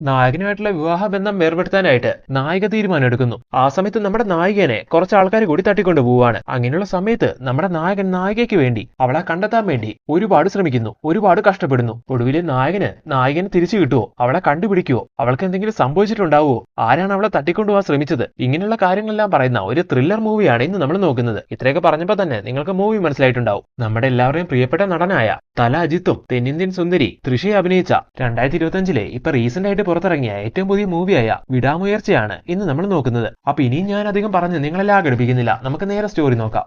നായകനുമായിട്ടുള്ള വിവാഹ ബന്ധം വേർപെടുത്താനായിട്ട് നായിക തീരുമാനം എടുക്കുന്നു ആ സമയത്ത് നമ്മുടെ നായികനെ കുറച്ച് ആൾക്കാർ കൂടി തട്ടിക്കൊണ്ട് പോവാണ് അങ്ങനെയുള്ള സമയത്ത് നമ്മുടെ നായകൻ നായികയ്ക്ക് വേണ്ടി അവളെ കണ്ടെത്താൻ വേണ്ടി ഒരുപാട് ശ്രമിക്കുന്നു. ഒരുപാട് കഷ്ടപ്പെടുന്നു. ഒടുവിൽ നായകന് നായികന് തിരിച്ചു കിട്ടുവോ? അവളെ കണ്ടുപിടിക്കുവോ? അവൾക്ക് എന്തെങ്കിലും സംഭവിച്ചിട്ടുണ്ടാവുമോ ആരാണ് അവളെ തട്ടിക്കൊണ്ടുപോകാൻ ശ്രമിച്ചത്? ഇങ്ങനെയുള്ള കാര്യങ്ങളെല്ലാം പറയുന്ന ഒരു ത്രില്ലർ മൂവിയാണ് ഇന്ന് നമ്മൾ നോക്കുന്നത്. ഇത്രയൊക്കെ പറഞ്ഞപ്പോൾ തന്നെ നിങ്ങൾക്ക് മൂവി മനസ്സിലായിട്ടുണ്ടാവും. നമ്മുടെ എല്ലാവരുടെയും പ്രിയപ്പെട്ട നടനായ തല അജിത്തും തെന്നിന്ത്യൻ സുന്ദരി തൃഷയെ അഭിനയിച്ച രണ്ടായിരത്തി ഇരുപത്തി അഞ്ചിലെ ഇപ്പൊ റീസെന്റ് ആയിട്ട് പുറത്തിറങ്ങിയ ഏറ്റവും പുതിയ മൂവിയായ വിടാമുയർച്ചയാണ് ഇന്ന് നമ്മൾ നോക്കുന്നത്. അപ്പൊ ഇനിയും ഞാൻ അധികം പറഞ്ഞ് നിങ്ങളെല്ലാം ആഘടിപ്പിക്കുന്നില്ല നമുക്ക് നേരെ സ്റ്റോറി നോക്കാം.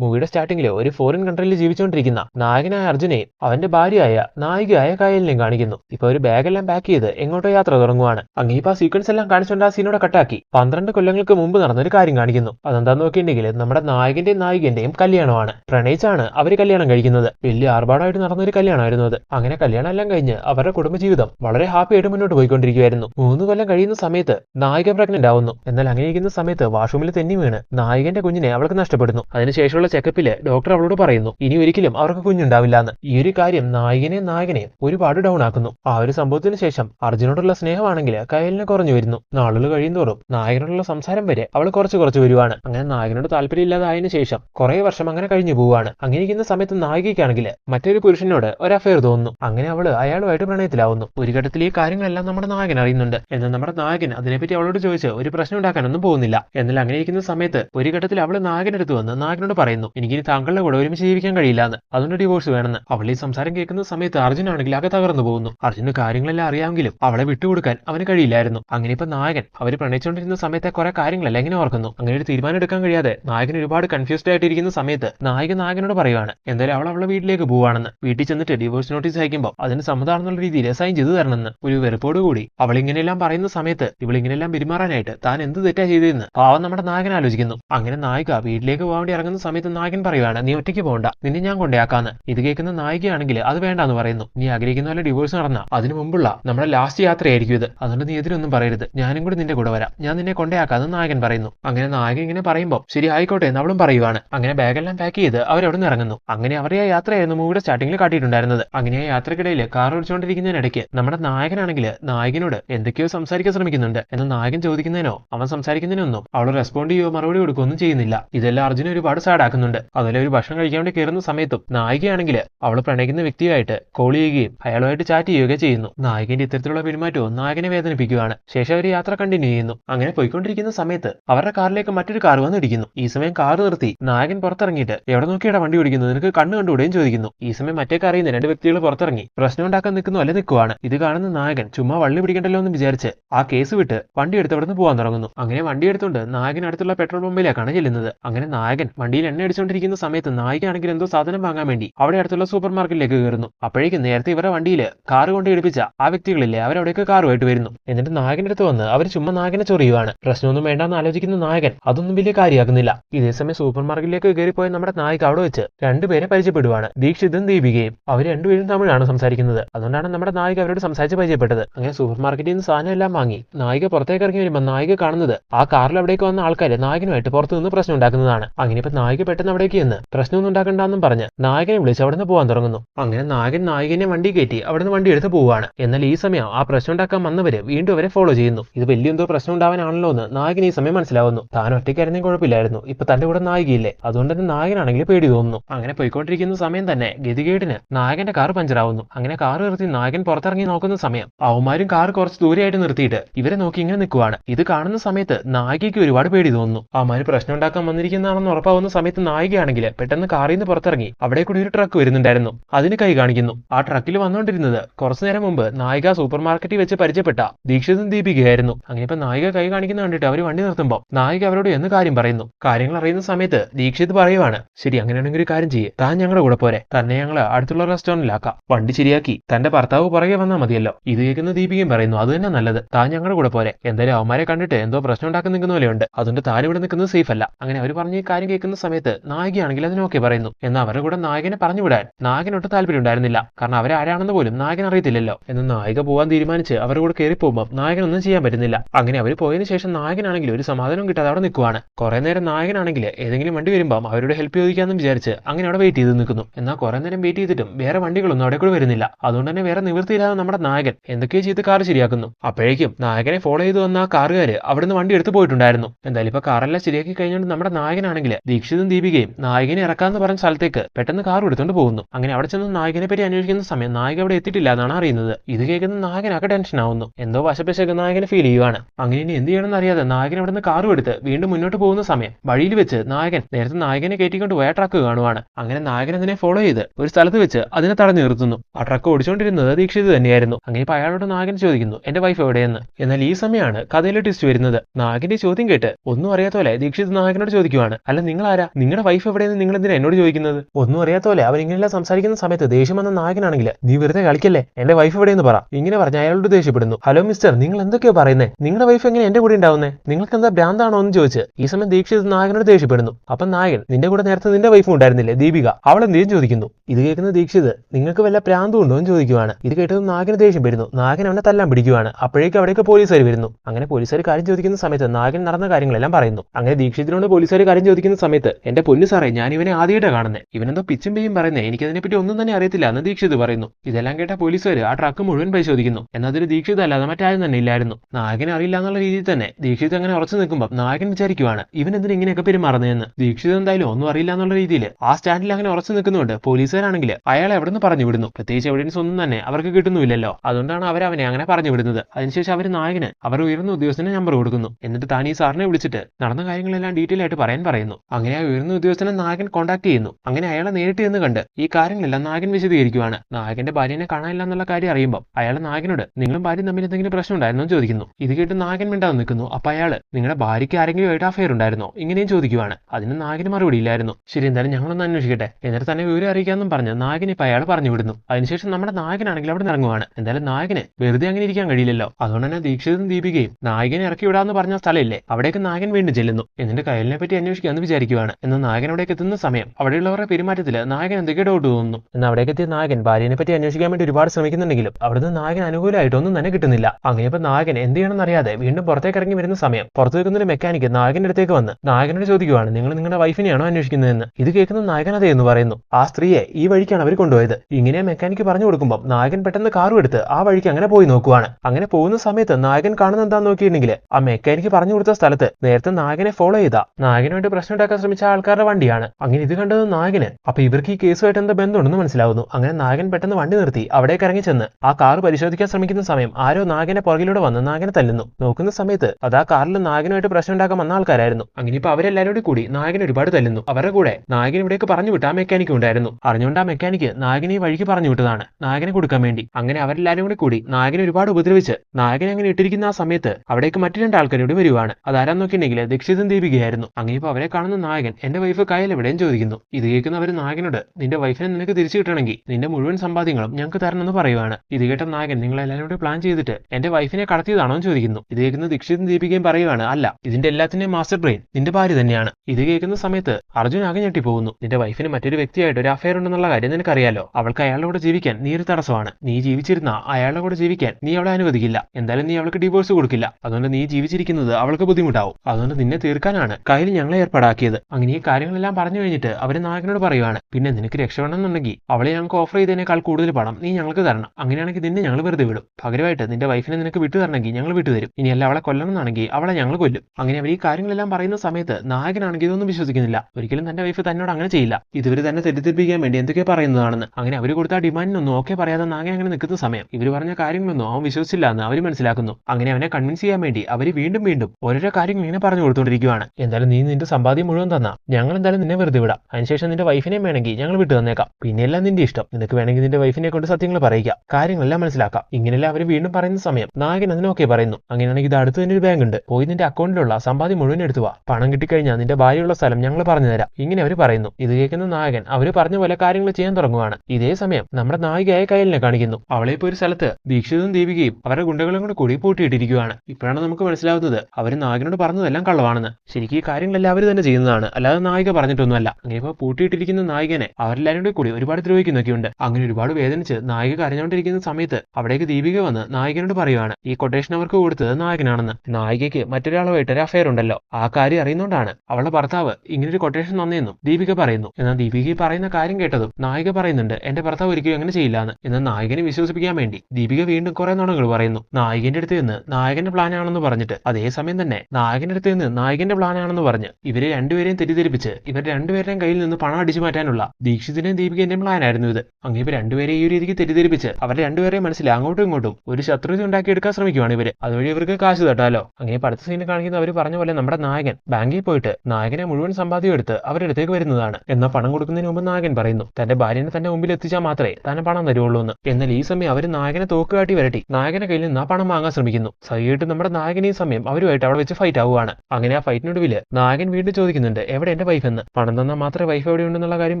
മൂവിയുടെ സ്റ്റാർട്ടിങ്ങിൽ ഒരു ഫോറിൻ കൺട്രിയിൽ ജീവിച്ചുകൊണ്ടിരിക്കുന്ന നായകനായ അർജുനെയും അവന്റെ ഭാര്യയായ നായികയായ കായലിനെയും കാണിക്കുന്നു. ഇപ്പൊ ഒരു ബാഗെല്ലാം പാക്ക് ചെയ്ത് എങ്ങോട്ടോ യാത്ര തുടങ്ങുവാണ്. അങ്ങനെ ഇപ്പൊ ആ സീക്വൻസ് എല്ലാം കാണിച്ചുകൊണ്ട് ആ സീനോടെ കട്ടാക്കി പന്ത്രണ്ട് കൊല്ലങ്ങൾക്ക് മുമ്പ് നടന്ന ഒരു കാര്യം കാണിക്കുന്നു. അതെന്താന്ന് നോക്കിയിട്ടുണ്ടെങ്കിൽ നമ്മുടെ നായകന്റെയും നായികന്റെയും കല്യാണമാണ്. പ്രണയിച്ചാണ് അവർ കല്യാണം കഴിക്കുന്നത്. വലിയ ആർഭാടമായിട്ട് നടന്ന ഒരു കല്യാണമായിരുന്നു അത്. അങ്ങനെ കല്യാണം എല്ലാം കഴിഞ്ഞ് അവരുടെ കുടുംബജീവിതം വളരെ ഹാപ്പി ആയിട്ട് മുന്നോട്ട് പോയിക്കൊണ്ടിരിക്കുകയായിരുന്നു മൂന്ന് കൊല്ലം കഴിയുന്ന സമയത്ത് നായിക പ്രഗ്നന്റ് ആവുന്നു. എന്നാൽ അങ്ങനെ ഇരിക്കുന്ന സമയത്ത് വാഷ്റൂമിൽ തെന്നി വീണ് നായകന്റെ കുഞ്ഞിനെ അവൾക്ക് നഷ്ടപ്പെടുന്നു. അതിനുശേഷമുള്ള ചെക്കപ്പിൽ ഡോക്ടർ അവളോട് പറയുന്നു ഇനി ഒരിക്കലും അവർക്ക് കുഞ്ഞുണ്ടാവില്ല എന്ന് ഈ ഒരു കാര്യം നായികനെയും നായകനെയും ഒരുപാട് ഡൗൺ ആക്കുന്നു. ആ ഒരു സംഭവത്തിന് ശേഷം അർജുനോടുള്ള സ്നേഹമാണെങ്കിൽ കയലിനെ കുറഞ്ഞു വരുന്നു. നാളുകൾ കഴിയുന്തോറും നായകനോടുള്ള സംസാരം വരെ അവൾ കുറച്ച് കുറച്ച് വരുവാണ്. അങ്ങനെ നായകനോട് താല്പര്യമില്ലാതായതിനു ശേഷം കുറെ വർഷം അങ്ങനെ കഴിഞ്ഞു പോവാണ് അങ്ങനെ ഇരിക്കുന്ന സമയത്ത് നായികയ്ക്കാണെങ്കിൽ മറ്റൊരു പുരുഷനോട് ഒരു അഫയർ തോന്നുന്നു. അങ്ങനെ അവൾ അയാളുമായിട്ട് പ്രണയത്തിലാവുന്നു. ഒരു ഘട്ടത്തിൽ ഈ കാര്യങ്ങളെല്ലാം നമ്മുടെ നായകൻ അറിയുന്നുണ്ട്. എന്നാൽ നമ്മുടെ നായകൻ അതിനെപ്പറ്റി അവളോട് ചോദിച്ച് ഒരു പ്രശ്നം ഉണ്ടാക്കാനൊന്നും പോകുന്നില്ല. എന്നാൽ അങ്ങനെ ഇരിക്കുന്ന സമയത്ത് ഒരു ഘട്ടത്തിൽ അവൾ നായകനടുത്ത് വന്ന് നായകനോട് പറയുന്നു എനിക്കിനി താങ്കളുടെ കൂടെ ഒരുമിച്ച് ജീവിക്കാൻ കഴിയില്ല എന്ന് അതുകൊണ്ട് ഡിവോഴ്സ് വേണമെന്ന്. അവൾ ഈ സംസാരം കേൾക്കുന്ന സമയത്ത് അർജുൻ ആണെങ്കിൽ ആകെ തകർന്നു പോകുന്നു. അർജുന് കാര്യങ്ങളെല്ലാം അറിയാമെങ്കിലും അവളെ വിട്ടുകൊടുക്കാൻ അവന് കഴിയില്ലായിരുന്നു. അങ്ങനെ ഇപ്പൊ നായകൻ അവർ പ്രണയിച്ചുകൊണ്ടിരുന്ന സമയത്തെ കുറെ കാര്യങ്ങളെല്ലാം എങ്ങനെ ഓർക്കുന്നു. അങ്ങനെ ഒരു തീരുമാനം എടുക്കാൻ കഴിയാതെ നായകൻ ഒരുപാട് കൺഫ്യൂസ്ഡ് ആയിട്ടിരിക്കുന്ന സമയത്ത് നായകൻ നായകനോട് പറയുവാണ് എന്തായാലും അവൾ അവളെ വീട്ടിലേക്ക് പോവാണെന്ന്. വീട്ടിൽ ചെന്നിട്ട് ഡിവോഴ്സ് നോട്ടീസ് അയക്കുമ്പോൾ അതിന് സമ്മതാണെന്നുള്ള രീതിയിൽ സൈൻ ചെയ്തു തരണമെന്ന്. ഒരു വെറുപ്പോട് കൂടി അവൾ ഇങ്ങനെയെല്ലാം പറയുന്ന സമയത്ത് ഇവൾ ഇങ്ങനെയെല്ലാം പെരുമാറാനായിട്ട് താൻ എന്ത് തെറ്റാ ചെയ്തതെന്ന് പാവം നമ്മുടെ നായകൻ ആലോചിക്കുന്നു. അങ്ങനെ നായിക വീട്ടിലേക്ക് പോകാൻ വേണ്ടി ഇറങ്ങുന്ന സമയത്ത് നായകൻ പറയുവാണ് നീ ഒറ്റയ്ക്ക് പോകണ്ട നിന്നെ ഞാൻ കൊണ്ടേക്കാന്ന് ഇത് കേൾക്കുന്ന നായികയാണെങ്കിൽ അത് വേണ്ടാന്ന് പറയുന്നു. നീ ആഗ്രഹിക്കുന്ന പോലെ ഡിവോഴ്സ് നടന്ന അതിനു മുമ്പുള്ള നമ്മുടെ ലാസ്റ്റ് യാത്രയായിരിക്കും ഇത്. അതുകൊണ്ട് നീ എതിരൊന്നും പറയരുത്. ഞാനും കൂടി നിന്റെ കൂടെ വരാം. ഞാൻ നിന്നെ കൊണ്ടേക്കാന്ന് നായകൻ പറയുന്നു. അങ്ങനെ നായകൻ ഇങ്ങനെ പറയുമ്പോൾ ശരി ആയിക്കോട്ടെ എന്ന് അവളും പറയുവാണ്. അങ്ങനെ ബാഗെല്ലാം പാക്ക് ചെയ്ത് അവരവിടെ നിന്ന് ഇറങ്ങുന്നു. അങ്ങനെ അവരെ ആ യാത്രയായിരുന്നു മൂവിയുടെ സ്റ്റാർട്ടിംഗിൽ കാട്ടിയിട്ടുണ്ടായിരുന്നത്. അങ്ങനെ ആ യാത്രക്കിടയിൽ കാർ ഓടിച്ചുകൊണ്ടിരിക്കുന്നതിനിടയ്ക്ക് നമ്മുടെ നായകനാണെങ്കിൽ നായകനോട് എന്തൊക്കെയോ സംസാരിക്കാൻ ശ്രമിക്കുന്നുണ്ട്. എന്നാൽ നായകൻ ചോദിക്കുന്നതിനോ അവൻ സംസാരിക്കുന്നതിനൊന്നും അവൾ റെസ്പോണ്ട് ചെയ്യുകയോ മറുപടി കൊടുക്കുകയൊന്നും ചെയ്യുന്നില്ല. ഇതെല്ലാം അർജുന ഒരുപാട് സാഡാക്കുന്നുണ്ട് അതുപോലെ ഒരു ഭക്ഷണം കഴിക്കാൻ വേണ്ടി കയറുന്ന സമയത്തും നായികയാണെങ്കിൽ അവൾ പ്രണയിക്കുന്ന വ്യക്തിയായിട്ട് കോൾ ചെയ്യുകയും അയാളുമായിട്ട് ചാറ്റ് ചെയ്യുകയൊക്കെ ചെയ്യുന്നു. നായികന്റെ ഇത്തരത്തിലുള്ള പെരുമാറ്റവും നായകനെ വേദനിപ്പിക്കുകയാണ്. ശേഷം അവർ യാത്ര കണ്ടിന്യൂ ചെയ്യുന്നു. അങ്ങനെ പോയിക്കൊണ്ടിരിക്കുന്ന സമയത്ത് അവരുടെ കാറിലേക്ക് മറ്റൊരു കാർ വന്നിടിക്കുന്നു. ഈ സമയം കാർ നിർത്തി. നായകൻ പുറത്തിറങ്ങിയിട്ട് എവിടെ നോക്കിയാണ് വണ്ടി ഓടിക്കുന്നത്? നിനക്ക് കണ്ണ് കണ്ടുകൂടെയും ചോദിക്കുന്നു. ഈ സമയം മറ്റേ അറിയുന്ന രണ്ട് വ്യക്തികൾ പുറത്തിറങ്ങി. പ്രശ്നം ഉണ്ടാക്കാൻ നിൽക്കുന്നു അല്ലെ നിൽക്കുവാണ്. ഇത് കാണുന്ന നായകൻ ചുമ്മാ വള്ളി പിടിക്കണ്ടല്ലോ എന്ന് വിചാരിച്ച് ആ കേസ് വിട്ട് വണ്ടി എടുത്ത് അവിടെ നിന്ന് പോകാൻ തുടങ്ങുന്നു. അങ്ങനെ വണ്ടി എടുത്തുകൊണ്ട് നായകൻ അടുത്തുള്ള പെട്രോൾ പമ്പിലേക്കാണ് ചെല്ലുന്നത്. അങ്ങനെ നായകൻ വണ്ടിയിൽ എണ്ണ അടിച്ചുകൊണ്ടിരിക്കുന്ന സമയത്ത് നായികയാണെങ്കിൽ എന്തോ സാധനം വാങ്ങാൻ വേണ്ടി അവിടെ അടുത്തുള്ള സൂപ്പർ മാർക്കറ്റിലേക്ക് കയറുന്നു. അപ്പോഴേക്കും നേരത്തെ ഇവരുടെ വണ്ടിയിൽ കാർ കൊണ്ട് ഇടിപ്പിച്ച ആ വ്യക്തികളില്ലേ അവരവിടേക്ക് കാറുമായിട്ട് വരുന്നു. എന്നിട്ട് നായകന്റെ അടുത്ത് വന്ന് അവർ ചുമ്മാ നായകനെ ചൊറിയുവാണ്. പ്രശ്നമൊന്നും വേണ്ടാന്ന് ആലോചിക്കുന്ന നായകൻ അതൊന്നും വലിയ കാര്യമാക്കുന്നില്ല. ഇതേസമയം സൂപ്പർ മാർക്കറ്റിലേക്ക് കയറിപ്പോയ നമ്മുടെ നായിക അവിടെ വെച്ച് രണ്ടുപേരെ പരിചയപ്പെടുവാണ്. ദീക്ഷിതും ദീപികയും. അവർ രണ്ടുപേരും തമിഴാണ് സംസാരിക്കുന്നത്. അതുകൊണ്ടാണ് നമ്മുടെ നായിക അവരോട് സംസാരിച്ച് പരിചയപ്പെട്ടത്. അങ്ങനെ സൂപ്പർ മാർക്കറ്റിൽ നിന്ന് സാധനം എല്ലാം വാങ്ങി നായിക പുറത്തേക്ക് ഇറങ്ങി വരുമ്പോൾ നായിക കാണുന്നത് ആ കാറിൽ അവിടേക്ക് വന്ന ആൾക്കാർ നായകനുമായിട്ട് പുറത്തു നിന്ന് പ്രശ്നം ഉണ്ടാക്കുന്നതാണ്. അങ്ങനെ ഇപ്പൊ നായിക പെട്ടെന്ന് അവിടേക്ക് ചെന്ന്. പ്രശ്നമൊന്നും ഉണ്ടാക്കണ്ടെന്നും പറഞ്ഞ് നായകനെ വിളിച്ച് അവിടെ നിന്ന് പോകാൻ തുടങ്ങുന്നു. അങ്ങനെ നായകൻ നായികനെ വണ്ടി കയറ്റി അവിടെ നിന്ന് വണ്ടി എടുത്ത് പോവുകയാണ്. എന്നാൽ ഈ സമയം ആ പ്രശ്നം ഉണ്ടാക്കാൻ വന്നവര് വീണ്ടും അവരെ ഫോളോ ചെയ്യുന്നു. ഇത് വലിയ എന്തോ പ്രശ്നം ഉണ്ടാവാനാണല്ലോ എന്ന് നായകൻ ഈ സമയം മനസ്സിലാവുന്നു. താൻ ഒറ്റയ്ക്കായിരുന്നെങ്കിൽ കുഴപ്പമില്ലായിരുന്നു. ഇപ്പൊ തന്റെ കൂടെ നായികയില്ലേ? അതുകൊണ്ട് തന്നെ നായകനാണെങ്കിൽ പേടി തോന്നുന്നു. അങ്ങനെ പോയിക്കൊണ്ടിരിക്കുന്ന സമയം തന്നെ ഗതികേടിന് നായകന്റെ കാർ പഞ്ചറാവുന്നു അങ്ങനെ കാർ നിർത്തി നായകൻ പുറത്തിറങ്ങി നോക്കുന്ന സമയം അവന്മാരും കാർ കുറച്ച് ദൂരെയായിട്ട് നിർത്തിയിട്ട് ഇവരെ നോക്കി ഇങ്ങനെ നിൽക്കുവാണ്. ഇത് കാണുന്ന സമയത്ത് നായികയ്ക്ക് ഒരുപാട് പേടി തോന്നുന്നു. അവന്മാര് പ്രശ്നം ഉണ്ടാക്കാൻ വന്നിരിക്കുന്നതാണെന്ന് ഉറപ്പാവുന്ന സമയത്ത് നായികയാണെങ്കിൽ പെട്ടെന്ന് കാറിൽ നിന്ന് പുറത്തിറങ്ങി അവിടെ കൂടി ഒരു ട്രക്ക് വരുന്നുണ്ടായിരുന്നു. അതിന് കൈ കാണിക്കുന്നു. ആ ട്രക്കിൽ വന്നുകൊണ്ടിരുന്നത് കുറച്ചു നേരം മുമ്പ് നായിക സൂപ്പർ മാർക്കറ്റിൽ വെച്ച് പരിചയപ്പെട്ട ദീക്ഷിതും ദീപികയായിരുന്നു. അങ്ങനെ ഇപ്പൊ നായിക കൈ കാണിക്കുന്ന കണ്ടിട്ട് അവർ വണ്ടി നിർത്തുമ്പോൾ നായിക അവരോട് എന്ന് കാര്യം പറയുന്നു. കാര്യങ്ങൾ അറിയുന്ന സമയത്ത് ദീക്ഷിത് പറയുവാണ് ശരി അങ്ങനെയാണെങ്കിൽ ഒരു കാര്യം ചെയ്യേ. താൻ ഞങ്ങളുടെ കൂടെ പോരെ. തന്നെ ഞങ്ങൾ അടുത്തുള്ള റെസ്റ്റോറന്റിലാക്കാം. വണ്ടി ശരിയാക്കി. തന്റെ ഭർത്താവ് പുറകെ വന്നാൽ മതിയല്ലോ. ഇത് കേൾക്കുന്ന ദീപികയും പറയുന്നു അത് തന്നെ നല്ലത്. താൻ ഞങ്ങളുടെ കൂടെ പോരെ. എന്തായാലും അവന്മാരെ കണ്ടിട്ട് എന്തോ പ്രശ്നം ഉണ്ടാക്കാൻ നിൽക്കുന്ന പോലെയുണ്ട്. അതുകൊണ്ട് താൻ ഇവിടെ നിൽക്കുന്നത് സേഫ് അല്ല. അങ്ങനെ അവർ പറഞ്ഞ ഈ കാര്യം കേൾക്കുന്ന സമയത്ത് സമയത്ത് നായികയാണെങ്കിൽ അതിനൊക്കെ പറയുന്നു. എന്നാൽ അവരുടെ കൂടെ നായകനെ പറഞ്ഞു വിടാൻ നായകൻ ഒട്ടും താല്പര്യം ഉണ്ടായിരുന്നില്ല കാരണം അവരാരാണെന്ന് പോലും നായകൻ അറിയത്തില്ലല്ലോ. എന്ന് നായിക പോവാൻ തീരുമാനിച്ച് അവരുടെ കൂടെ കയറി പോകുമ്പോൾ നായകനൊന്നും ചെയ്യാൻ പറ്റുന്നില്ല. അങ്ങനെ അവർ പോയതിനു ശേഷം നായകനാണെങ്കിൽ ഒരു സമാധാനം കിട്ടാതെ അവിടെ നിൽക്കുവാണ്. കുറെ നേരം നായകനാണെങ്കിൽ ഏതെങ്കിലും വണ്ടി വരുമ്പോൾ അവരോട് ഹെൽപ്പ് ചോദിക്കാമെന്ന് വിചാരിച്ച് അങ്ങനെ അവിടെ വെയിറ്റ് ചെയ്ത് നിൽക്കുന്നു. എന്നാൽ കുറെ നേരം വെയിറ്റ് ചെയ്തിട്ടും വേറെ വണ്ടികളൊന്നും അവിടെ കൂടെ വരുന്നില്ല. അതുകൊണ്ട് തന്നെ വേറെ നിവൃത്തിയില്ലാതെ നമ്മുടെ നായകൻ എന്തൊക്കെയോ ചെയ്ത് കാർ ശരിയാക്കുന്നു. അപ്പോഴേക്കും നായകനെ ഫോളോ ചെയ്ത് വന്ന ആ കാറുകാർ അവിടുന്ന് വണ്ടി എടുത്ത് പോയിട്ടുണ്ടായിരുന്നു. എന്തായാലും ഇപ്പൊ കാറെല്ലാം ശരിയാക്കി കഴിഞ്ഞുകൊണ്ട് നമ്മുടെ നായകനാണെങ്കിൽ ദീക്ഷിതും ദീപികയും നായകനെ ഇറക്കാന്ന് പറഞ്ഞ സ്ഥലത്തേക്ക് പെട്ടെന്ന് കാർ എടുത്തുകൊണ്ട് പോകുന്നു. അങ്ങനെ അവിടെ ചെന്ന് നായകനെ പറ്റി അന്വേഷിക്കുന്ന സമയം നായക അവിടെ എത്തിയിട്ടില്ല എന്നാണ് അറിയുന്നത്. ഇത് കേൾക്കുന്ന നായകനൊക്കെ ടെൻഷൻ ആവുന്നു. എന്തോ വശപ്പശക്ക് നായകനെ ഫീൽ ചെയ്യുവാണ്. അങ്ങനെ ഇനി എന്ത് ചെയ്യണമെന്ന് അറിയാതെ നായകൻ അവിടെ നിന്ന് കാറും എടുത്ത് വീണ്ടും മുന്നോട്ട് പോകുന്ന സമയം വഴിയിൽ വെച്ച് നായകൻ നേരത്തെ നായകനെ കയറ്റിക്കൊണ്ട് പോയ ട്രക്ക് കാണുവാണ്. അങ്ങനെ നായകൻ അതിനെ ഫോളോ ചെയ്ത് ഒരു സ്ഥലത്ത് വെച്ച് അതിനെ തടഞ്ഞു നിർത്തുന്നു. ആ ട്രക്ക് ഓടിച്ചുകൊണ്ടിരുന്നത് ദീക്ഷിത് തന്നെയായിരുന്നു. അങ്ങനെ ഇപ്പൊ അയാളോട് നായകൻ ചോദിക്കുന്നു എന്റെ വൈഫ് എവിടെയെന്ന്? എന്നാൽ ഈ സമയമാണ് കഥയിലെ ട്വിസ്റ്റ് വരുന്നത്. നായകന്റെ ചോദ്യം കേട്ട് ഒന്നും അറിയാത്ത പോലെ ദീക്ഷിത് നായകനോട് ചോദിക്കുവാണ് അല്ല നിങ്ങൾ ആരാ നിങ്ങളുടെ വൈഫ് എവിടെയെന്ന് നിങ്ങൾ എന്തിനാ എന്നോട് ചോദിക്കുന്നത്? ഒന്നും അറിയാത്ത പോലെ അവൻ സംസാരിക്കുന്ന സമയത്ത് ദേഷ്യം വന്ന നായകനാണെങ്കിൽ നീ വെറുതെ കളിക്കല്ലേ? എന്റെ വൈഫ് എവിടെയെന്ന് പറ. ഇങ്ങനെ പറഞ്ഞ അയാളോട് ദേഷ്യപ്പെടുന്നു. ഹലോ മിസ്റ്റർ നിങ്ങൾ എന്തൊക്കെയോ പറയുന്നത് നിങ്ങളുടെ വൈഫ് എങ്ങനെ എന്റെ കൂടെ ഉണ്ടാവുന്നേ? നിങ്ങൾക്ക് എന്താ ഭ്രാന്താണോ എന്ന് ചോദിച്ച് ഈ സമയം ദീക്ഷിത് നായകനോട് ദേഷ്യപ്പെടുന്നു. അപ്പൊ നായകൻ നിന്റെ കൂടെ നേരത്തെ നിന്റെ വൈഫ് ഉണ്ടായിരുന്നില്ലേ? ദീപിക. അവൾ എന്തെയും ചോദിക്കുന്നു. ഇത് കേൾക്കുന്ന ദീക്ഷിത് നിങ്ങൾക്ക് വല്ല പ്രാന്തും ഉണ്ടോ? എന്ന് ചോദിക്കുവാണ്. ഇത് കേട്ടത് നായകന് ദേഷ്യം വരുന്നു നായകൻ അവനെ തല്ലാൻ പിടിക്കുവാണ്. അപ്പോഴേക്കും അവിടേക്ക് പോലീസുകാർ വരുന്നു. അങ്ങനെ പോലീസുകാർ കാര്യം ചോദിക്കുന്ന സമയത്ത് നായകൻ നടന്ന കാര്യങ്ങളെല്ലാം പറയുന്നു. അങ്ങനെ ദീക്ഷിതിനോട് പോലീസുകാർ കാര്യം ചോദിക്കുന്ന സമയത്ത് എന്റെ പൊന്നു സാറേ ഞാൻ ഇവനെ ആദ്യമായിട്ടാണ് കാണുന്നത് ഇവനെന്തോ പിച്ചും പേയും പറയുന്നത് എനിക്കതിനെപ്പറ്റി ഒന്നും തന്നെ അറിയത്തില്ല. എന്ന് ദീക്ഷിത് പറയുന്നു. ഇതെല്ലാം കേട്ട പോലീസുകാർ ആ ട്രക്ക് മുഴുവൻ പരിശോധിക്കുന്നു. എന്നാൽ അതൊരു ദീക്ഷിത് അല്ലാതെ മറ്റാരും തന്നെ ഇല്ലായിരുന്നു. നായകനെ അറിയില്ല എന്നുള്ള രീതിയിൽ തന്നെ ദീക്ഷിത് അങ്ങനെ ഉറച്ചു നിൽക്കുമ്പോൾ നായകൻ വിചാരിക്കുവാണ് ഇവൻ എന്തിനാ ഇങ്ങനെയൊക്കെ പെരുമാറുന്നതെന്ന്. ദീക്ഷിത് എന്തായാലും ഒന്നും അറിയില്ല എന്നുള്ള രീതിയിൽ ആ സ്റ്റാൻഡിൽ അങ്ങനെ ഉറച്ചു നിൽക്കുന്നുണ്ട്. പോലീസുകാരാണെങ്കിൽ അയാളെ എവിടെ നിന്ന് പറഞ്ഞു വിടുന്നു? പ്രത്യേകിച്ച് എവിഡൻസ് ഒന്നും തന്നെ അവർക്ക് കിട്ടുന്നില്ലല്ലോ അതുകൊണ്ടാണ് അവർ അവനെ അങ്ങനെ പറഞ്ഞു വിടുന്നത്. അതിനുശേഷം അവർ നായകന് അവർ ഉയർന്ന ഉദ്യോഗസ്ഥന് നമ്പർ കൊടുക്കുന്നു. എന്നിട്ട് താനീ സാറിനെ വിളിച്ചിട്ട് നടന്ന കാര്യങ്ങളെല്ലാം ഡീറ്റെയിൽ ആയിട്ട് പറയാൻ പറയുന്നു. അങ്ങനെ ആ ഉയർന്ന ഉദ്യോഗസ്ഥനെ നായകൻ കോൺടാക്ട് ചെയ്യുന്നു. അങ്ങനെ അയാളെ നേരിട്ട് എന്ന് കണ്ട് ഈ കാര്യങ്ങളെല്ലാം നായകൻ വിശദീകരിക്കുവാണ്. നായകന്റെ ഭാര്യനെ കാണാനില്ല എന്നുള്ള കാര്യം അറിയുമ്പോൾ അയാൾ നായകനോട് നിങ്ങളും ഭാര്യ തമ്മിൽ എന്തെങ്കിലും പ്രശ്നം ഉണ്ടായിരുന്നോ? ചോദിക്കുന്നു. ഇത് കേട്ട് നായകൻ മിണ്ടാതെ നിൽക്കുന്നു. അപ്പൊ അയാൾ നിങ്ങളുടെ ഭാര്യയ്ക്ക് ആരെങ്കിലും ആയിട്ട് അഫയർ ഉണ്ടായിരുന്നോ? ഇങ്ങനെയും ചോദിക്കുവാണ്. അതിന് നായകന് മറുപടി ഇല്ലായിരുന്നു. ശരി എന്തായാലും ഞങ്ങളൊന്ന് അന്വേഷിക്കട്ടെ. എന്നിട്ട് തന്നെ വിവരം അറിയിക്കാമെന്നും പറഞ്ഞ് നായകൻ ഇപ്പൊ അയാൾ പറഞ്ഞു വിടുന്നു. അതിനുശേഷം നമ്മുടെ നായകനാണെങ്കിൽ അവിടെ ഇറങ്ങുവാണ്. എന്തായാലും നായകന് വെറുതെ അങ്ങനെ ഇരിക്കാൻ കഴിയില്ലല്ലോ. അതുകൊണ്ട് തന്നെ ദീക്ഷിതും ദീപികയും നായകനെ ഇറക്കി വിടാന്ന് പറഞ്ഞ സ്ഥലമില്ലേ? അവിടേക്ക് നായകൻ വീണ്ടും ചെല്ലുന്നു. എന്നിട്ട് കയലിനെ പറ്റി അന്വേഷിക്കാമെന്ന് വിചാരിക്കുവാണ്. എന്നാൽ നായകൻ അവിടേക്ക് എത്തുന്ന സമയം. അവിടെയുള്ളവരുടെ പെരുമാറ്റത്തിൽ നായകൻ എന്തൊക്കെ ഡൗട്ട് തോന്നുന്നു? എന്നാൽ അവിടേക്ക് എത്തിയ നായകൻ ഭാര്യനെ പറ്റി അന്വേഷിക്കാൻ വേണ്ടി ഒരുപാട് ശ്രമിക്കുന്നുണ്ടെങ്കിലും അവിടുന്ന് നായകൻ അനുകൂലമായിട്ടൊന്നും തന്നെ കിട്ടുന്നില്ല. അങ്ങനെ ഇപ്പൊ നായകൻ എന്ത് ചെയ്യണമെന്ന് അറിയാതെ വീണ്ടും പുറത്തേക്ക് ഇറങ്ങി വരുന്ന സമയം. പുറത്തു നിൽക്കുന്ന ഒരു മെക്കാനിക് നായകന്റെ അടുത്തേക്ക് വന്ന് നായകനോട് ചോദിക്കുവാണ് നിങ്ങൾ നിങ്ങളുടെ വൈഫിനെയാണോ അന്വേഷിക്കുന്നതെന്ന്? ഇത് കേൾക്കുന്ന നായകൻ അതേ എന്ന് പറയുന്നു. ആ സ്ത്രീയെ ഈ വഴിക്കാണ് അവർ കൊണ്ടുപോയത്. ഇങ്ങനെ മെക്കാനിക് പറഞ്ഞു കൊടുക്കുമ്പോൾ നായകൻ പെട്ടെന്ന് കാറും എടുത്ത് ആ വഴിക്ക് അങ്ങനെ പോയി നോക്കുവാണ്. അങ്ങനെ പോകുന്ന സമയത്ത് നായകൻ കാണുന്ന എന്താന്ന് നോക്കിയിട്ടുണ്ടെങ്കിൽ ആ മെക്കാനിക് പറഞ്ഞു കൊടുത്ത സ്ഥലത്ത് നേരത്തെ നായകനെ ഫോളോ ചെയ്ത. നായകന് വേണ്ടി പ്രശ്നം ഉണ്ടാക്കാൻ ശ്രമിച്ച ആൾക്കാരുടെ വണ്ടിയാണ്. അങ്ങനെ ഇത് കണ്ടത് നായകന്. അപ്പൊ ഇവർക്ക് ഈ കേസുമായിട്ട് എന്താ ബന്ധമുണ്ടെന്ന് മനസ്സിലാവുന്നു. അങ്ങനെ നായകൻ പെട്ടെന്ന് വണ്ടി നിർത്തി അവിടേക്ക് ഇറങ്ങി ചെന്ന് ആ കാർ പരിശോധിക്കാൻ ശ്രമിക്കുന്ന സമയം ആരോ നായകനെ പുറകിലൂടെ വന്ന് നായകനെ തല്ലുന്നു. നോക്കുന്ന സമയത്ത് അത് ആ കാറിൽ നായകനുമായിട്ട് പ്രശ്നം ഉണ്ടാക്കാൻ വന്ന ആൾക്കാരായിരുന്നു. അങ്ങനെ ഇപ്പൊ അവരെല്ലാരോടും കൂടി നായകൻ ഒരുപാട് തല്ലുന്നു. അവരുടെ കൂടെ നായകൻ ഇവിടേക്ക് പറഞ്ഞു വിട്ട ആ മെക്കാനിക്ക് ഉണ്ടായിരുന്നു. അറിഞ്ഞുകൊണ്ട് ആ മെക്കാനിക്ക് നായകനെ ഈ വഴിക്ക് പറഞ്ഞു വിട്ടതാണ്. നായകനെ കൊടുക്കാൻ വേണ്ടി. അങ്ങനെ അവരെല്ലാവരും കൂടി കൂടി നായകനെ ഒരുപാട് ഉപദ്രവിച്ച് നായകൻ അങ്ങനെ ഇട്ടിരിക്കുന്ന ആ സമയത്ത് അവിടേക്ക് മറ്റു രണ്ട് ആൾക്കാരോട് വരുവാണ്. അതാരാന്ന് നോക്കിയിട്ടുണ്ടെങ്കിൽ ദീക്ഷിതും ദീപികയായിരുന്നു. അങ്ങനെ ഇപ്പൊ അവരെ കാണുന്ന നായകൻ എന്റെ വൈഫ് കയ്യിൽ എവിടെയും ചോദിക്കുന്നു. ഇത് കേൾക്കുന്ന അവർ നാഗനോട് നിന്റെ വൈഫിനെ നിനക്ക് തിരിച്ചു കിട്ടണമെങ്കിൽ നിന്റെ മുഴുവൻ സമ്പാദ്യങ്ങളും ഞങ്ങൾക്ക് തരണമെന്ന് പറയുവാണ്. ഇത് കേട്ട നാഗൻ നിങ്ങൾ എല്ലാവരും കൂടി പ്ലാൻ ചെയ്തിട്ട് എന്റെ വൈഫിനെ കടത്തിയതാണോ എന്ന് ചോദിക്കുന്നു. ഇത് കേൾക്കുന്ന ദീക്ഷിതും ദീപികയും പറയുവാണ് അല്ല ഇതിന്റെ എല്ലാത്തിന്റെയും മാസ്റ്റർ ബ്രെയിൻ നിന്റെ ഭാര്യ തന്നെയാണ്. ഇത് കേൾക്കുന്ന സമയത്ത് അർജുൻ ആകെ ഞെട്ടി പോകുന്നു നിന്റെ വൈഫിന് മറ്റൊരു വ്യക്തിയായിട്ട് ഒരു അഫയർ ഉണ്ടെന്നുള്ള കാര്യം നിനക്കറിയാലോ? അവൾക്ക് അയാളുടെ കൂടെ ജീവിക്കാൻ നീ ഒരു തടസ്സമാണ്. നീ ജീവിച്ചിരുന്ന അയാളുടെ കൂടെ ജീവിക്കാൻ നീ അവളെ അനുവദിക്കില്ല. എന്തായാലും നീ അവൾക്ക് ഡിവോഴ്സ് കൊടുക്കില്ല. അതുകൊണ്ട് നീ ജീവിച്ചിരിക്കുന്നത് അവൾക്ക് ബുദ്ധിമുട്ടാവും. അതുകൊണ്ട് നിന്നെ തീർക്കാനാണ് കയ്യിൽ ഞങ്ങളെ ഏർപ്പാടാക്കിയത്. അങ്ങനെ കാര്യങ്ങളെല്ലാം പറഞ്ഞു കഴിഞ്ഞിട്ട് അവർ നായകനോട് പറയുവാണ് പിന്നെ നിനക്ക് രക്ഷപ്പെടണമെന്നുണ്ടെങ്കിൽ അവളെ ഞങ്ങൾക്ക് ഓഫർ ചെയ്തതിനേക്കാൾ കൂടുതൽ പണം നീ ഞങ്ങൾക്ക് തരണം. അങ്ങനെയാണെങ്കിൽ നിന്നെ ഞങ്ങൾ വെറുതെ വിടും. പകരമായിട്ട് നിന്റെ വൈഫിനെ നിനക്ക് വിട്ടു തരണമെങ്കിൽ ഞങ്ങൾ വിട്ടുതരും ഇനിയല്ല അവളെ കൊല്ലണം കൊല്ലണമെന്നാണെങ്കിൽ അവളെ ഞങ്ങൾ കൊല്ലും. അങ്ങനെ അവർ ഈ കാര്യങ്ങളെല്ലാം പറയുന്ന സമയത്ത് നായകനാണെങ്കിൽ ഇതൊന്നും വിശ്വസിക്കുന്നില്ല. ഒരിക്കലും തന്റെ വൈഫ് തന്നോട് അങ്ങനെ ചെയ്യില്ല. ഇതുവർ തന്നെ തെറ്റിദ്ധരിപ്പിക്കാൻ വേണ്ടി എന്തൊക്കെ പറയുന്നതാണെന്ന്. അങ്ങനെ അവർ കൊടുത്ത ഡിമാൻഡിനൊന്നും ഓക്കെ പറയാതെ നായകൻ അങ്ങനെ നിൽക്കുന്ന സമയം. ഇവർ പറഞ്ഞ കാര്യങ്ങളൊന്നും അവൻ വിശ്വസിച്ചില്ല എന്ന് അവർ മനസ്സിലാക്കുന്നു. അങ്ങനെ അവനെ കൺവിൻസ് ചെയ്യാൻ വേണ്ടി അവർ വീണ്ടും വീണ്ടും ഓരോരോ കാര്യങ്ങൾ ഇങ്ങനെ പറഞ്ഞു കൊടുത്തുകൊണ്ടിരിക്കുകയാണ് എന്തായാലും നീ നിന്റെ സമ്പാദ്യം മുഴുവൻ തന്നാ. ഞങ്ങൾ എന്തായാലും നിന്നെ വെറുതെ വിടാം. അതിനുശേഷം നിന്റെ വൈഫിനെയും വേണമെങ്കിൽ ഞങ്ങൾ വിട്ടു തന്നേക്കാം. പിന്നെയെല്ലാം നിന്റെ ഇഷ്ടം. നിനക്ക് വേണമെങ്കിൽ നിന്റെ വൈഫിനെ കൊണ്ട് സത്യങ്ങൾ പറയുക. കാര്യങ്ങളെല്ലാം മനസ്സിലാക്കാം. ഇങ്ങനെയല്ല അവർ വീണ്ടും പറയുന്ന സമയം. നായകൻ അതിനൊക്കെ പറയുന്നു. അങ്ങനെയാണെങ്കിൽ ഇത് അടുത്ത് തന്നെ ഒരു ബാങ്ക് ഉണ്ട്. പോയി നിന്റെ അക്കൗണ്ടിലുള്ള സമ്പാദ്യം മുഴുവൻ എടുത്തു വാ. പണം കിട്ടിക്കഴിഞ്ഞാൽ നിന്റെ ഭാര്യയുള്ള സ്ഥലം ഞങ്ങൾ പറഞ്ഞു തരാം. ഇങ്ങനെ അവർ പറയുന്നു. ഇത് കേൾക്കുന്ന നായകൻ അവർ പറഞ്ഞ പോലെ കാര്യങ്ങൾ ചെയ്യാൻ തുടങ്ങുവാണ്. ഇതേ സമയം നമ്മുടെ നായികയായ കയലിനെ കാണിക്കുന്നു. അവളെ ഇപ്പോൾ ഒരു സ്ഥലത്ത് ദീക്ഷിതും ദീപികയും അവരുടെ ഗുണ്ടകളും കൂടെ കൂടി പൂട്ടിയിട്ടിരിക്കുകയാണ് ഇപ്പോഴാണ് നമുക്ക് മനസ്സിലാവുന്നത് അവർ നായകനോട് പറഞ്ഞതെല്ലാം കള്ളവാണെന്ന്. ശരിക്കും ഈ കാര്യങ്ങളെല്ലാം അവർ തന്നെ ചെയ്യുന്നതാണ്. അല്ലാതെ നായിക പറഞ്ഞിട്ടൊന്നുമല്ല. ഇപ്പൊ പൂട്ടിയിട്ടിരിക്കുന്ന നായികനെ അവരെല്ലാരും കൂടി കൂടി ഒരുപാട് ദ്രോഹിക്കുന്നൊക്കെയുണ്ട്. അങ്ങനെ ഒരുപാട് വേദനിച്ച് നായിക കരഞ്ഞുകൊണ്ടിരിക്കുന്ന സമയത്ത് അവിടേക്ക് ദീപിക വന്ന് നായികനോട് പറയുവാണ് ഈ കൊട്ടേഷൻ അവർക്ക് കൊടുത്തത് നായകനാണെന്ന്. നായികയ്ക്ക് മറ്റൊരാളുമായിട്ട് ഒരു അഫയർ ഉണ്ടല്ലോ. ആ കാര്യം അറിയുന്നോണ്ടാണ്. അവളുടെ ഭർത്താവ് ഇങ്ങനൊരു കൊട്ടേഷൻ തന്നെയെന്നും ദീപിക പറയുന്നു. എന്നാൽ ദീപിക പറയുന്ന കാര്യം കേട്ടതും നായിക പറയുന്നുണ്ട് എന്റെ ഭർത്താവ് ഒരിക്കലും അങ്ങനെ ചെയ്യില്ലാന്ന് എന്നാൽ നായകനെ വിശ്വസിപ്പിക്കാൻ വേണ്ടി ദീപിക വീണ്ടും കുറെ നുണകൾ പറയുന്നു. നായകന്റെ അടുത്ത് നിന്ന് നായകന്റെ പ്ലാൻ ആണെന്ന് പറഞ്ഞിട്ട് അതേസമയം തന്നെ നായകന്റെ അടുത്ത് നിന്ന് നായകന്റെ പ്ലാൻ ആണെന്ന് പറഞ്ഞ് ഇവരെ രണ്ടുപേരെയും തെറ്റിദ്ധരിപ്പിച്ച് ഇവർ രണ്ടുപേരുടെയും കയ്യിൽ നിന്ന് പണം അടിച്ചു മാറ്റാനുള്ള ദീക്ഷിതിനെയും ദീപികന്റെയും പ്ലാൻ ആയിരുന്നു ഇത്. അങ്ങനെ ഇവർ രണ്ടുപേരെ ഈ രീതിക്ക് തെറ്റിദ്ധരിപ്പിച്ച് അവരുടെ രണ്ടുപേരെയും മനസ്സിൽ അങ്ങോട്ടും ഇങ്ങോട്ടും ഒരു ശത്രുത ഉണ്ടാക്കിയെടുക്കാൻ ശ്രമിക്കുവാണ് ഇവർ. അതുവഴി ഇവർക്ക് കാശ് തട്ടാലോ? അങ്ങനെ പടുത്ത സീനിൽ കാണിക്കുന്ന അവർ പറഞ്ഞ പോലെ നമ്മുടെ നായകൻ ബാങ്കിൽ പോയിട്ട് നായകനെ മുഴുവൻ സമ്പാദ്യം എടുത്ത് അവരുടെ അടുത്തേക്ക് വരുന്നതാണ്. എന്നാൽ പണം കൊടുക്കുന്നതിന് മുമ്പ് നായകൻ പറയുന്നു തന്റെ ഭാര്യനെ തന്റെ മുമ്പിൽ എത്തിച്ചാൽ മാത്രമേ തന്നെ പണം തരുള്ളൂ എന്ന്. എന്നാൽ ഈ സമയം അവർ നായകനെ തോക്ക് കാട്ടി വരട്ടി നായകന്റെ കയ്യിൽ നിന്ന് ആ പണം വാങ്ങാൻ ശ്രമിക്കുന്നു. സഹിയായിട്ട് നമ്മുടെ നായകൻ ഈ സമയം അവരുമായിട്ട് അവിടെ വെച്ച് ഫൈറ്റ് ആവുകയാണ് അങ്ങനെ ആ ഫൈറ്റിനൊടുവിൽ നായകൻ വീണ്ടും ചോദിക്കുന്നുണ്ട് എവിടെ എന്റെ വൈഫ് എന്ന്. പണം തന്നാൽ മാത്രമേ വൈഫ് എവിടെ ഉണ്ടെന്നുള്ള കാര്യം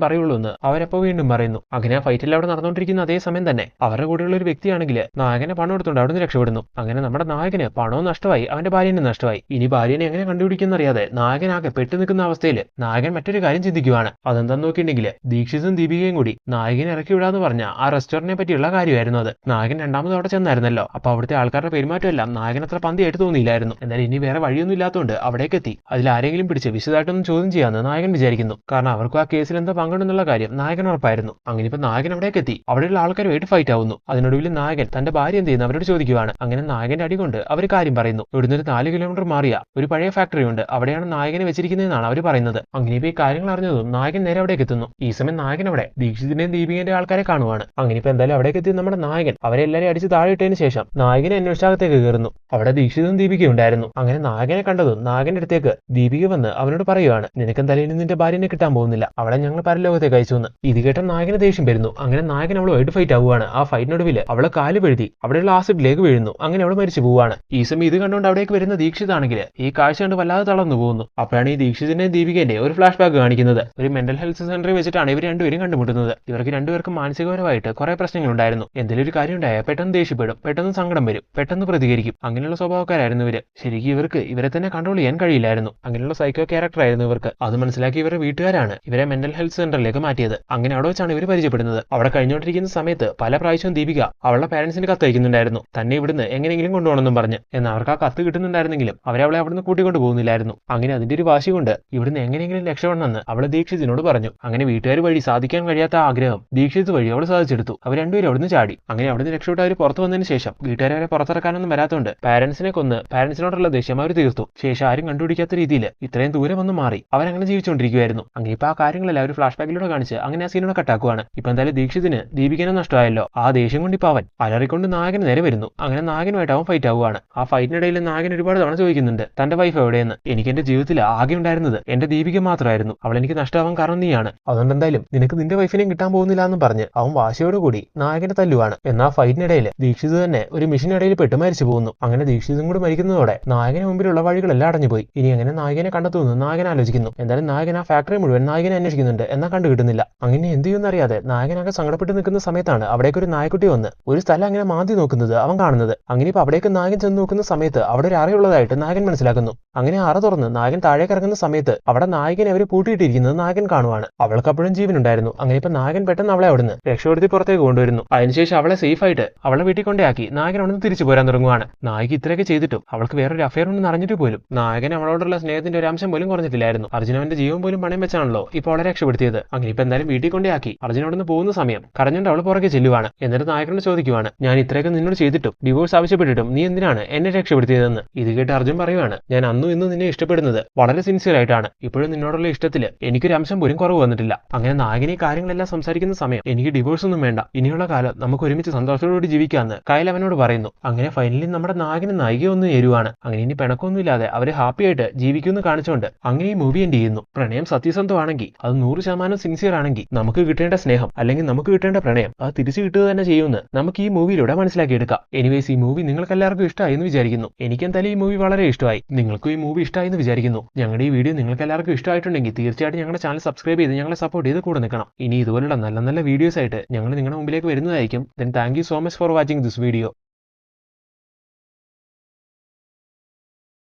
പറയുള്ളൂ എന്ന്. അവരപ്പോ വീണ്ടും പറയുന്നു. അങ്ങനെ ആ ഫൈറ്റിൽ അവിടെ നടന്നുകൊണ്ടിരിക്കുന്ന അതേ സമയം തന്നെ. അവരുടെ കൂടെയുള്ള ഒരു വ്യക്തിയാണെങ്കിൽ നായകനെ പണം എടുത്തുകൊണ്ട് അവിടെ നിന്ന് രക്ഷപ്പെടുന്നു. അങ്ങനെ നമ്മുടെ നായകന് പണവും നഷ്ടമായി. അവന്റെ ഭാര്യനെ നഷ്ടമായി. ഇനി ഭാര്യനെ എങ്ങനെ കണ്ടുപിടിക്കുന്ന അറിയാതെ നായകനാകെ പെട്ടു നിൽക്കുന്ന അവസ്ഥയിൽ നായകൻ മറ്റൊരു കാര്യം ചിന്തിക്കുവാണ്. അതെന്താന്ന് നോക്കിയിട്ടുണ്ടെങ്കിൽ ദീക്ഷിതും ദീപികയും കൂടി നായകനെ ഇറക്കി വിടാന്ന് പറഞ്ഞ ആ റെസ്റ്റോറന്റിനെ പറ്റിയുള്ള കാര്യമായിരുന്നു അത്. നായകൻ രണ്ടാമത് അവിടെ ചെന്നായിരുന്നല്ലോ. അപ്പൊ അവിടുത്തെ ആൾക്കാരുടെ പെരുമാറ്റമെല്ലാം നായകൻ അത്ര പന്തിയായിട്ട് തോന്നിയില്ലായിരുന്നു. എന്നാൽ ഇനി വേറെ വഴിയൊന്നും ഇല്ലാത്തതുകൊണ്ട് അവിടേക്ക് എത്തി അതിൽ ആരെങ്കിലും പിടിച്ച് വിശദമായിട്ടൊന്നും ചോദ്യം ചെയ്യാമെന്ന് നായകൻ വിചാരിക്കുന്നു. കാരണം അവർക്കും ആ കേസിൽ എന്താ പങ്കുണ്ടെന്നുള്ള കാര്യം നായകൻ ഉറപ്പായിരുന്നു. അങ്ങനെ ഇപ്പൊ നായകൻ അവിടേക്ക് എത്തി. അവിടെയുള്ള ആൾക്കാരുമായിട്ട് ഫൈറ്റ് ആവുന്നു. അതിനൊടുവിൽ നായകൻ തന്റെ ഭാര്യ എന്ത് ചെയ്യുന്നു? അവരോട് ചോദിക്കുവാണ് അങ്ങനെ നായകന്റെ അടി കൊണ്ട് അവർ കാര്യം പറയുന്നു. ഇവിടുന്ന് ഒരു നാല് കിലോമീറ്റർ മാറിയ ഒരു പഴയ ഫാക്ടറി ഉണ്ട്. അവിടെയാണ് നായകനെ വെച്ചിരിക്കുന്നതെന്നാണ് അവർ പറയുന്നത്. അങ്ങനെ ഇപ്പൊ ഈ കാര്യങ്ങൾ അറിഞ്ഞതും നായകൻ നേരെ അവിടേക്ക് എത്തുന്നു. ഈ സമയം നായകൻ അവിടെ ദീക്ഷിതിന്റെയും ദീപികന്റെ ആൾക്കാരെ കാണുവാണ്. അങ്ങനെ ഇപ്പൊ എന്തായാലും അവിടേക്ക് എത്തി നമ്മുടെ നായകൻ. അവരെ എല്ലാവരും അടിച്ച് താഴെ ഇട്ടതിന് ശേഷം നായകനെ അന്വേഷണത്തേക്ക് കയറുന്നു. അവിടെ ദീക്ഷിതും ദീപികയും ഉണ്ടായിരുന്നു. അങ്ങനെ നായകനെ കണ്ടതും നായകന്റെ അടുത്തേക്ക് ദീപിക വന്ന് അവനോട് പറയുവാണ് നിനക്ക് തലയിൽ നിന്റെ ഭാര്യനെ കിട്ടാൻ പോകുന്നില്ല. അവളെ ഞങ്ങൾ പരലോകത്തെ അയച്ചു എന്ന് ഇത് കേട്ട നായകന് ദേഷ്യം വരുന്നു. അങ്ങനെ നായകൻ അവളുമായിട്ട് ഫൈറ്റ് ആവുകയാണ് ആ ഫൈറ്റിനൊടുവിൽ അവളെ കാൽ പെഴുതി. അവിടെയുള്ള ആസിഡിലേക്ക് വീഴുന്നു. അങ്ങനെ അവൾ മരിച്ചു പോവാണ് ഈ സമയം ഇത് കണ്ടുകൊണ്ട് അവിടേക്ക് വരുന്ന ദീക്ഷിതാണെങ്കിൽ ഈ കാഴ്ച കണ്ട് വല്ലാതെ തളർന്നു പോകുന്നു. അപ്പോഴാണ് ഈ ദീക്ഷിതിന്റെ ദീപികന്റെ ഒരു ഫ്ലാഷ് ബാക്ക് കാണിക്കുന്നത്. ഒരു മെന്റൽ ഹെൽത്ത് സെന്ററിൽ വെച്ചിട്ടാണ് ഇവർ രണ്ടുപേരും കണ്ടുമുട്ടുന്നത്. ഇവർക്ക് രണ്ടുപേർക്കും മാനസികപരമായിട്ട് കുറെ പ്രശ്നങ്ങളുണ്ടായിരുന്നു. എന്തെങ്കിലും ഒരു കാര്യം ഉണ്ടായാൽ പെട്ടെന്ന് ദേഷ്യപ്പെടും. പെട്ടെന്ന് സങ്കടം വരും. പെട്ടെന്ന് പ്രതികരിക്കും. അങ്ങനെയുള്ള സ്വഭാവക്കാരായിരുന്നു ഇവർ. ശരിക്കും ഇവർക്ക് ഇവരെ തന്നെ കൺട്രോൾ ചെയ്യാൻ കഴിയില്ലായിരുന്നു. അങ്ങനെയുള്ള സൈക്കോ ക്യാരക്ടർ ആയിരുന്നു ഇവർക്ക്. അത് മനസ്സിലാക്കി ഇവരുടെ വീട്ടുകാരാണ്. ഇവരെ മെന്റൽ ഹെൽത്ത് സെന്ററിലേക്ക് മാറ്റിയത്. അങ്ങനെ അവിടെ വെച്ചാണ് ഇവർ പരിചയപ്പെടുന്നത്. അവിടെ കഴിഞ്ഞുകൊണ്ടിരിക്കുന്ന സമയത്ത് പല പ്രാവശ്യവും ദീപിക അവളുടെ പാരന്റ്സിന് കത്ത് അയക്കുന്നുണ്ടായിരുന്നു തന്നെ ഇവിടുന്ന് എങ്ങനെയെങ്കിലും കൊണ്ടുപോകണമെന്നും പറഞ്ഞ്. എന്നാൽ അവർക്ക് ആ കത്ത് കിട്ടുന്നുണ്ടായിരുന്നെങ്കിലും അവരെ അവളെ അവിടുന്ന് കൂട്ടിക്കൊണ്ട് പോകുന്നില്ലായിരുന്നു. അങ്ങനെ അതിന്റെ ഒരു വാശി കൊണ്ട് ഇവിടുന്ന് എങ്ങനെയെങ്കിലും രക്ഷപ്പെടണമെന്ന് അവൾ ദീക്ഷിതിനോട് പറഞ്ഞു. അങ്ങനെ വീട്ടുകാർ വഴി സാധിക്കാൻ കഴിയാത്ത ആഗ്രഹം ദീക്ഷിത് വഴി അവൾ സാധിച്ചെടുത്തു. അവർ രണ്ടുപേരും അവിടുന്ന് ചാടി. അങ്ങനെ അവിടുന്ന് രക്ഷപ്പെട്ട് അവർ പുറത്തു വന്നതിന് ശേഷം വീട്ടുകാരെ അവരെ പുറത്തിറക്കാനൊന്നും വരാത്തതുകൊണ്ട് പാരന്റ്സിനെ കൊന്ന് പാരന്റ്സിനോടുള്ള ദേഷ്യം അവർ തീർത്തു. ശേഷം ആരും കണ്ടുപിടിക്കാത്ത രീതിയിൽ ഇത്രയും ദൂരം വന്ന് മാറി. അവരങ്ങനെ ജീവിച്ചുകൊണ്ടിരിക്കുകയായിരുന്നു അങ്ങനെ ഇപ്പൊ ആ കാര്യങ്ങളെല്ലാം ഒരു ഫ്ലാഷ് ബാക്കിലൂടെ കാണിച്ച് അങ്ങനെ ആ സീനോടെ കട്ടാക്കുവാണ് ഇപ്പൊ എന്തായാലും ദീക്ഷിതിന് ദീപികനെ നഷ്ടമായല്ലോ. ആ ദേഷ്യം കൊണ്ട് ഇപ്പൊ അവൻ അലറിക്കൊണ്ട് നായകൻ നേരെ വരുന്നു. അങ്ങനെ നായകനുമായിട്ട് അവൻ ഫൈറ്റ് ആവുകയാണ് ആ ഫൈറ്റിനിടയിൽ നായകൻ ഒരുപാട് തവണ ചോദിക്കുന്നുണ്ട് തന്റെ വൈഫ് എവിടെയെന്ന്? എനിക്ക് എന്റെ ജീവിതത്തിൽ ആകെ ഉണ്ടായിരുന്നത് എന്റെ ദീപിക മാത്രമായിരുന്നു. അവൾ എനിക്ക് നഷ്ടമാവാൻ കാരണം നീയാണ്. അതുകൊണ്ട് എന്തായാലും നിനക്ക് നിന്റെ വൈഫിനെയും കിട്ടാൻ പോകുന്നില്ല എന്ന് പറഞ്ഞ് അവൻ വാശിയോടുകൂടി നായകനെ തല്ലുവാണ്. എന്നാ ഫൈറ്റിനിടയിൽ ദീക്ഷിത് തന്നെ ഒരു മിഷനിടയിൽ പെട്ട് മരിച്ചു പോകുന്നു. അങ്ങനെ ദീക്ഷിതും കൂടി മരിക്കുന്നതോടെ നായകന് മുമ്പിലുള്ള വഴികളെല്ലാം അടഞ്ഞുപോയി. ഇനി അങ്ങനെ നായകനെ കണ്ടെത്തുന്നു നായകൻ ആലോചിക്കുന്നു. എന്തായാലും നായകൻ ആ ഫാക്ടറി മുഴുവൻ നായകനെ അന്വേഷിക്കുന്നുണ്ട്. എന്നാൽ കണ്ടു കിട്ടുന്നില്ല. അങ്ങനെ എന്ത് ചെയ്യുമെന്നറിയാതെ നായകനാകെ സങ്കടപ്പെട്ട് നിൽക്കുന്ന സമയത്താണ് അവിടേക്ക് ഒരു നായക്കുട്ടി വന്ന് ഒരു സ്ഥലം അങ്ങനെ മാന്തി നോക്കുന്നത് അവൻ കാണുന്നത്. അങ്ങനെ ഇപ്പൊ അവിടേക്ക് നായകൻ ചെന്ന് നോക്കുന്ന സമയത്ത് അവിടെ ഒരു അറയുള്ളതായിട്ട് നായകൻ മനസ്സിലാക്കുന്നു. അങ്ങനെ അറ തുറന്ന് നായകൻ താഴേക്ക് ഇറങ്ങുന്ന സമയത്ത് അവിടെ നായകനെ അവർ പൂട്ടിയിട്ടിരിക്കുന്നത് നായകൻ കാണുവാണ്. അവൾക്ക് അപ്പോഴും ജീവനുണ്ടായിരുന്നു. അങ്ങനെ ഇപ്പൊ നായകൻ പെട്ടെന്ന് അവളെ അവിടുന്ന് രക്ഷപ്പെടുത്തി പുറത്തേക്ക് കൊണ്ടുവരുന്നു. അതിനുശേഷം അവളെ സേഫ് ആയിട്ട് അവളെ വീട്ടിൽ കൊണ്ടേയാക്കി. നായകൻ അവിടുന്ന് തിരിച്ചു പോരാൻ തുടങ്ങുവാണ്. നായിക ഇത്രയൊക്കെ ചെയ്തിട്ടും അവൾക്ക് വേറൊരു അഫയർ ഉണ്ടെന്ന് അറിഞ്ഞിട്ട് പോലും നായകൻ അവളോടുള്ള സ്നേഹത്തിന്റെ ഒരു അംശം പോലും കുറഞ്ഞിട്ടില്ലായിരുന്നു. അർജുനവന്റെ ജീവൻ പോലും പണയം വെച്ചാണല്ലോ ഇപ്പോൾ അവളെ രക്ഷപ്പെടുത്തിയത്. അങ്ങനെ ഇപ്പൊ എന്തായാലും വീട്ടിൽ കൊണ്ടേയാക്കി. അർജുന അവിടുന്ന് പോകുന്ന സമയം കരഞ്ഞുകൊണ്ട് അവൾ പുറകെ ചെല്ലുവാണ്. എന്നിട്ട് നായകനോട് ചോദിക്കുവാണ് ഞാൻ ഇത്രയൊക്കെ നിന്നോട് ചെയ്തിട്ടും ഡിവോഴ്സ് ആവശ്യപ്പെട്ടിട്ടും നീ എന്തിനാണ് എന്നെ രക്ഷപ്പെടുത്തിയതെന്ന്? ഇത് കേട്ട് അർജുൻ പറയുവാണ് ഞാൻ അന്നും ഇന്നും നിന്നെ ഇഷ്ടപ്പെടുന്നത് വളരെ സിൻസിയർ ആയിട്ടാണ്. ഇപ്പോഴും നിന്നോടുള്ള ഇഷ്ടത്തിൽ എനിക്കൊരു അംശം പോലും കുറവ് വന്നിട്ടില്ല. അങ്ങനെ നായകനെ കാര്യങ്ങളെല്ലാം സംസാരിക്കുന്ന സമയം എനിക്ക് ഡിവോഴ്സ് ഒന്നും വേണ്ട. ഇനിയുള്ള കാലം നമുക്ക് ഒരുമിച്ച് സന്തോഷത്തോടുകൂടി ജീവിക്കാമെന്ന് കയൽ അവനോട് പറയുന്നു. അങ്ങനെ ഫൈനലി നമ്മുടെ നായകനും നായികയൊന്നും ചേരുവാണ്. അങ്ങനെ ഇനി പിണക്കൊന്നുമില്ലാതെ അവരെ ഹാപ്പി ആയിട്ട് ജീവിക്കുമെന്ന് കാണിച്ചുകൊണ്ട് അങ്ങനെ ഈ മൂവി എൻഡ് ചെയ്യുന്നു. പ്രണയം സത്യസന്ധമാണെങ്കിൽ അത് നൂറ് ശതമാനം സിൻസിയർ ആണെങ്കിൽ നമുക്ക് കിട്ടേണ്ട സ്നേഹം അല്ലെങ്കിൽ നമുക്ക് കിട്ടേണ്ട പ്രണയം അത് തിരിച്ചു കിട്ടുക തന്നെ ചെയ്യുമെന്ന് നമുക്ക് ഈ മൂവിയിലൂടെ മനസ്സിലാക്കിയെടുക്കാം. എനിവേസ് ഈ മൂവി നിങ്ങൾക്ക് എല്ലാവർക്കും ഇഷ്ടമായി എന്ന് വിചാരിക്കുന്നു. എനിക്ക് എന്തായാലും ഈ മൂവി വളരെ ഇഷ്ടമായി. നിങ്ങൾക്കും ഈ മൂവി ഇഷ്ടമായി എന്ന് വിചാരിക്കുന്നു. ഞങ്ങളുടെ ഈ വീഡിയോ നിങ്ങൾക്ക് എല്ലാവർക്കും ഇഷ്ടമായിട്ടുണ്ടെങ്കിൽ തീർച്ചയായിട്ടും ഞങ്ങളുടെ ചാനൽ സബ്സ്ക്രൈബ് ചെയ്ത് ഞങ്ങളെ സപ്പോർട്ട് ചെയ്ത് കൂടെ നിൽക്കണം. ഇനി ഇതുപോലുള്ള നല്ല നല്ല വീഡിയോസ് ആയിട്ട് ഞങ്ങൾ നിങ്ങളുടെ മുമ്പിലേക്ക് വരുന്നതായിരിക്കും. Then thank so much for watching this video